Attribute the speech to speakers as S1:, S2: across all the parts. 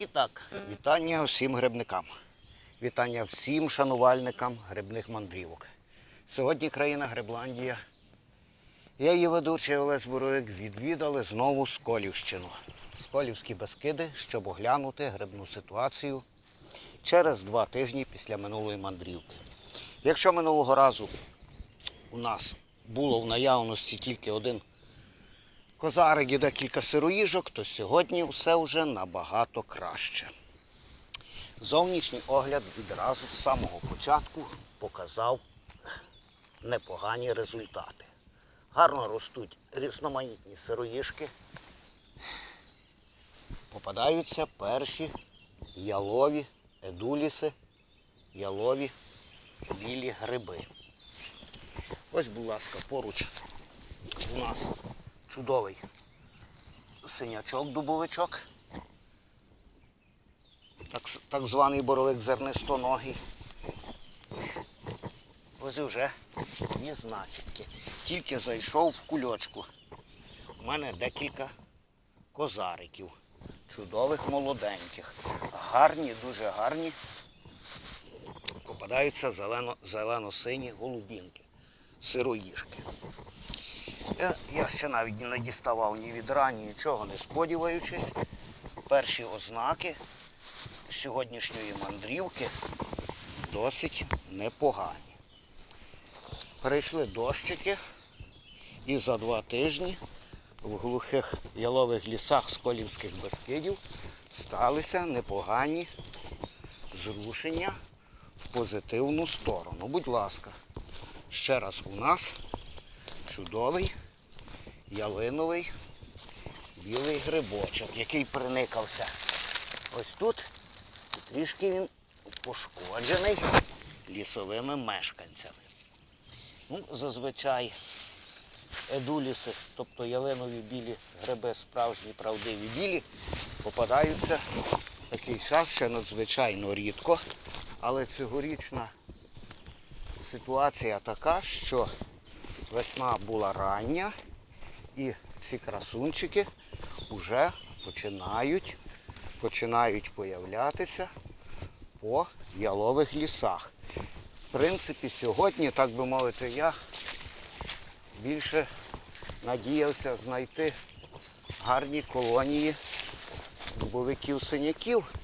S1: І так, вітання всім грибникам. Вітання всім шанувальникам грибних мандрівок. Сьогодні країна Грибландія. Я її ведучий Олесь Буровик відвідали знову Сколівщину. Сколівські Бескиди, щоб оглянути грибну ситуацію через два тижні після минулої мандрівки. Якщо минулого разу у нас було в наявності тільки один козарик і декілька сироїжок, то сьогодні все вже набагато краще. Зовнішній огляд відразу з самого початку показав непогані результати. Гарно ростуть різноманітні сироїжки. Попадаються перші ялові едуліси, ялові білі гриби. Ось, будь ласка, поруч у нас чудовий синячок-дубовичок. Так, так званий боровик зернистоногий. Ось вже є знахідки. Тільки зайшов в кульочку. У мене декілька козариків. Чудових молоденьких. Гарні, дуже гарні. Попадаються зелено, зелено-сині голубінки, сироїжки. Я, я ще навіть не діставав ні відра, нічого, не сподіваючись. Перші ознаки сьогоднішньої мандрівки досить непогані. Прийшли дощики і за два тижні в глухих ялових лісах Сколівських Бескидів сталися непогані зрушення в позитивну сторону. Будь ласка, ще раз у нас чудовий ялиновий білий грибочок, який приникався ось тут. Трішки він пошкоджений лісовими мешканцями. Ну, зазвичай едуліси, тобто ялинові білі гриби, справжні правдиві білі, попадаються такий час ще надзвичайно рідко. Але цьогорічна ситуація така, що весна була рання і ці красунчики вже починають, починають появлятися по ялових лісах. В принципі, сьогодні, так би мовити, я більше надіявся знайти гарні колонії дубовиків-синяків.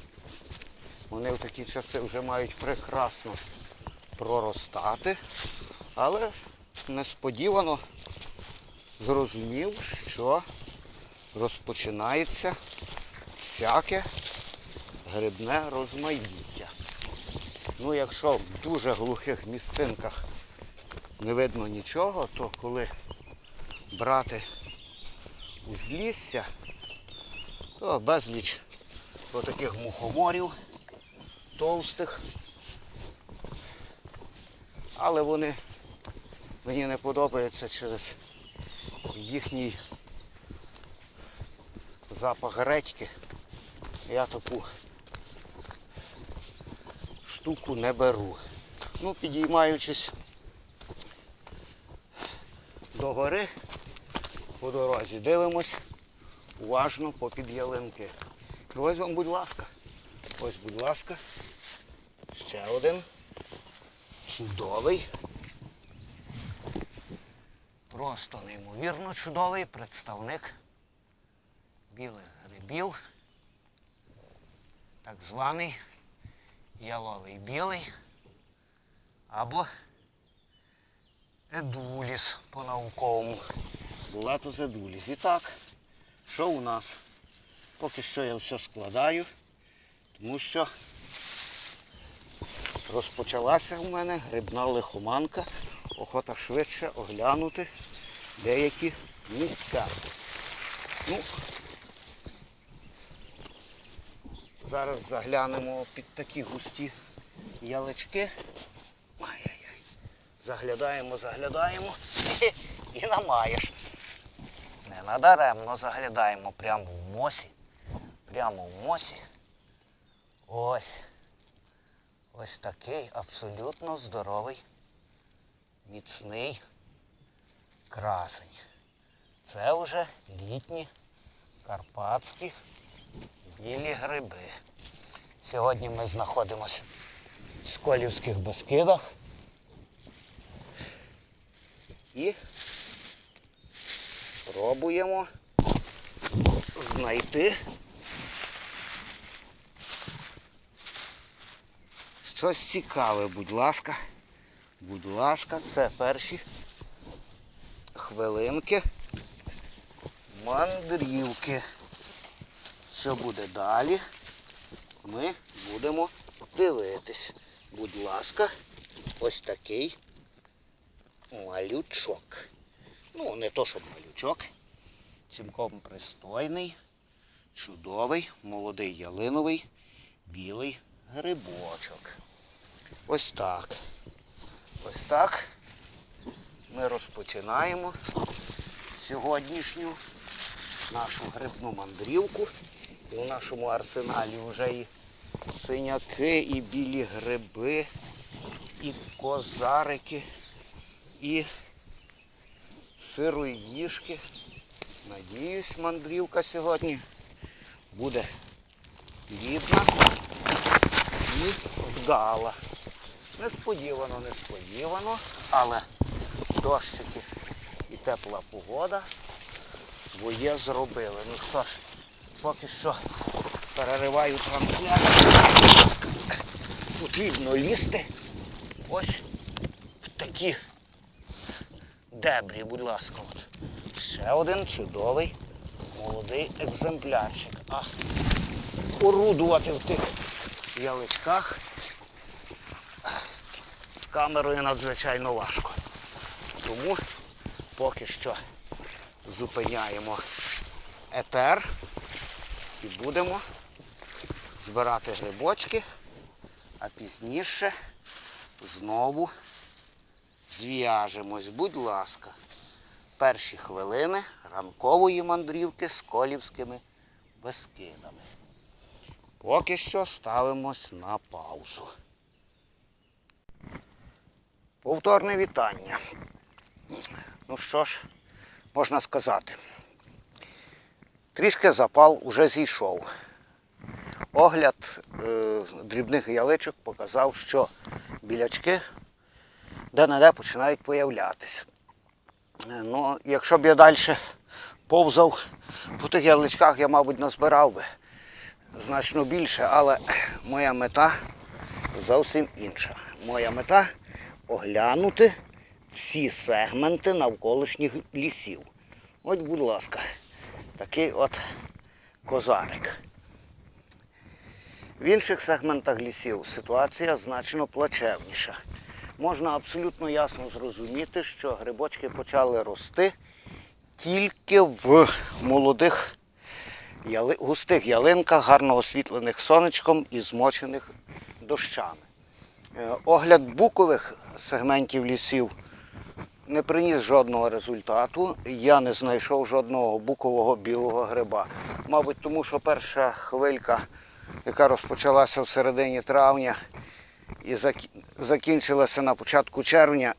S1: Вони в такі часи вже мають прекрасно проростати, але несподівано зрозумів, що розпочинається всяке грибне розмаїття. Ну, якщо в дуже глухих місцинках не видно нічого, то коли брати узлісся, то безліч отаких мухоморів товстих. Але вони мені не подобаються через їхній запах редьки. Я таку штуку не беру. Ну, підіймаючись до гори по дорозі, дивимось уважно попід ялинки. І ось вам, будь ласка. Ось, будь ласка, ще один чудовий. Просто неймовірно чудовий представник білих грибів. Так званий яловий білий або едуліс по-науковому. Булатус едуліс. І так, що у нас? Поки що я все складаю, тому що розпочалася у мене грибна лихоманка. Охота швидше оглянути деякі місця. Ну, зараз заглянемо під такі густі ялички. Ай-яй-яй. Заглядаємо, заглядаємо і намаєш. Не надаремно заглядаємо прямо в мосі. Прямо в мосі. Ось. Ось такий абсолютно здоровий, міцний красень. Це вже літні карпатські білі гриби. Сьогодні ми знаходимося в Сколівських Бескидах. І пробуємо знайти щось цікаве, будь ласка. Будь ласка, це перші хвилинки мандрівки. Що буде далі? Ми будемо дивитись. Будь ласка, ось такий малючок. Ну, не то, щоб малючок. Цілком пристойний, чудовий, молодий ялиновий, білий грибочок. Ось так. Ось так ми розпочинаємо сьогоднішню нашу грибну мандрівку. У нашому арсеналі вже і синяки, і білі гриби, і козарики, і сироїжки. Надіюсь, мандрівка сьогодні буде плідна і вдала. Несподівано, несподівано, але дощики і тепла погода своє зробили. Ну що ж, поки що перериваю трансляцію. Потрібно лізти ось в такі дебрі, будь ласка. От. Ще один чудовий молодий екземплярчик. А орудувати в тих яличках камерою надзвичайно важко. Тому поки що зупиняємо етер і будемо збирати грибочки, а пізніше знову зв'яжемось. Будь ласка, перші хвилини ранкової мандрівки з колівськими безкидами. Поки що ставимось на паузу. Повторне вітання. Ну що ж, можна сказати. Трішки запал уже зійшов. Огляд е, дрібних яличок показав, що білячки де-не-де починають появлятися. Е, Ну, якщо б я далі повзав по тих яличках, я, мабуть, назбирав би значно більше, але моя мета зовсім інша. Моя мета оглянути всі сегменти навколишніх лісів. От, будь ласка, такий от козарик. В інших сегментах лісів ситуація значно плачевніша. Можна абсолютно ясно зрозуміти, що грибочки почали рости тільки в молодих яли... густих ялинках, гарно освітлених сонечком і змочених дощами. Е, Огляд букових сегментів лісів не приніс жодного результату. Я не знайшов жодного букового білого гриба. Мабуть, тому що перша хвилька, яка розпочалася в середині травня і закінчилася на початку червня,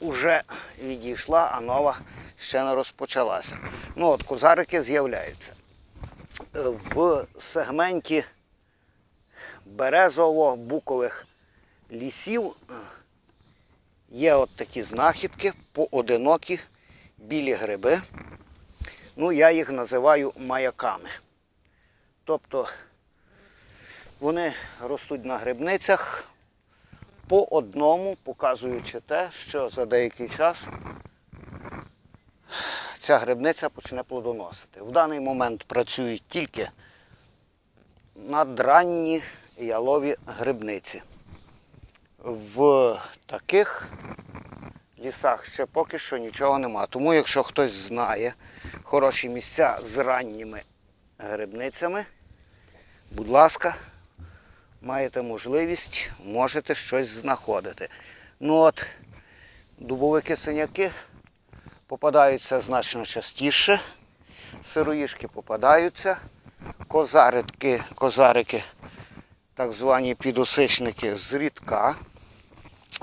S1: вже відійшла, а нова ще не розпочалася. Ну от козарики з'являються. В сегменті березово-букових лісів є от такі знахідки, поодинокі білі гриби. Ну, я їх називаю маяками. Тобто вони ростуть на грибницях по одному, показуючи те, що за деякий час ця грибниця почне плодоносити. В даний момент працюють тільки надранні ялові грибниці. В таких лісах ще поки що нічого нема. Тому якщо хтось знає хороші місця з ранніми грибницями, будь ласка, маєте можливість, можете щось знаходити. Ну от, дубовики синяки попадаються значно частіше, сироїшки попадаються, козарики, козарики, так звані підосичники зрідка.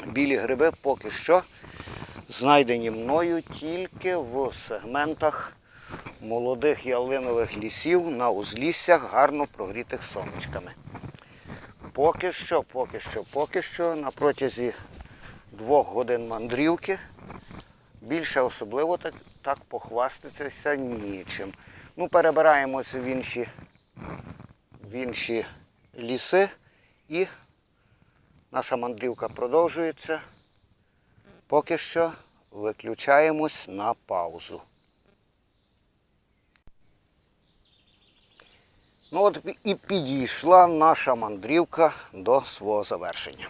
S1: Білі гриби поки що знайдені мною тільки в сегментах молодих ялинових лісів на узліссях, гарно прогрітих сонечками. поки що, поки що, поки що на протязі двох годин мандрівки більше особливо так, так похвастатися нічим. Ну, перебираємося в інші, в інші ліси і наша мандрівка продовжується. Поки що виключаємось на паузу. Ну от і підійшла наша мандрівка до свого завершення.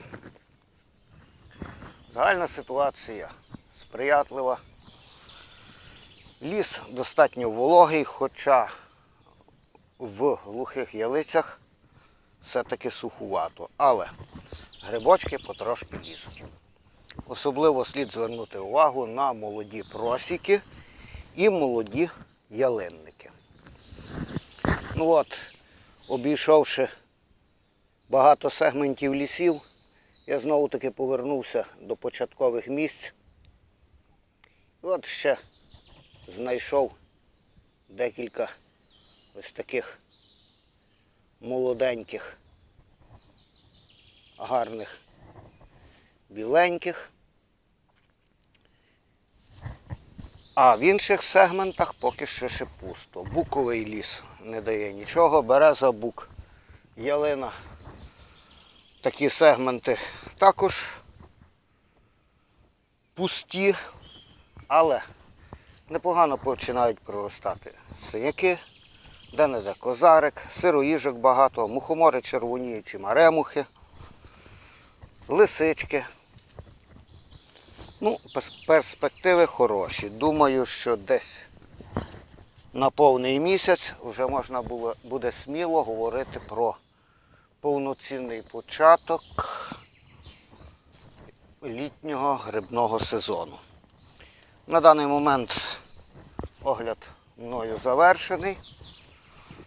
S1: Загальна ситуація сприятлива. Ліс достатньо вологий, хоча в глухих ялицях все-таки сухувато. Але грибочки потрошки лізуть. Особливо слід звернути увагу на молоді просіки і молоді ялинники. Ну от, обійшовши багато сегментів лісів, я знову таки повернувся до початкових місць. І от ще знайшов декілька ось таких молоденьких, гарних, біленьких. А в інших сегментах поки що ще пусто. Буковий ліс не дає нічого, береза бук, ялина. Такі сегменти також пусті, але непогано починають проростати синяки, де-не-де козарик, сироїжок багато, мухомори червоніючі, маремухи, лисички. Ну, перспективи хороші. Думаю, що десь на повний місяць вже можна було, буде сміло говорити про повноцінний початок літнього грибного сезону. На даний момент огляд мною завершений.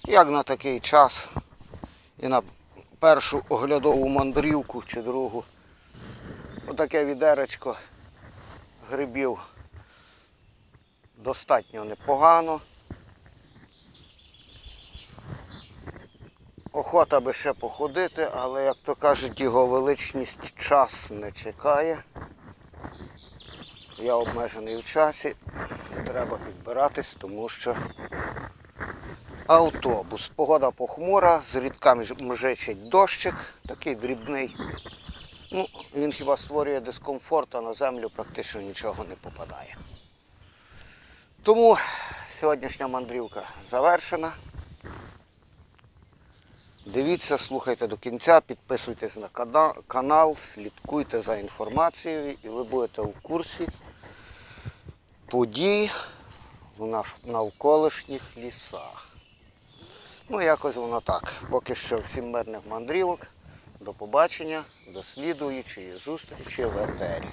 S1: Як на такий час і на першу оглядову мандрівку чи другу отаке відеречко грибів достатньо непогано. Охота би ще походити, але, як то кажуть, його величність час не чекає. Я обмежений в часі, треба підбиратись, тому що автобус. Погода похмура, зрідка мжичить дощик, такий дрібний. Ну, він хіба створює дискомфорт, а на землю практично нічого не попадає. Тому сьогоднішня мандрівка завершена. Дивіться, слухайте до кінця, підписуйтесь на канал, слідкуйте за інформацією і ви будете в курсі подій в навколишніх лісах. Ну, якось воно так. Поки що всім мирних мандрівок. До побачення, до слідуючої зустрічі в етері.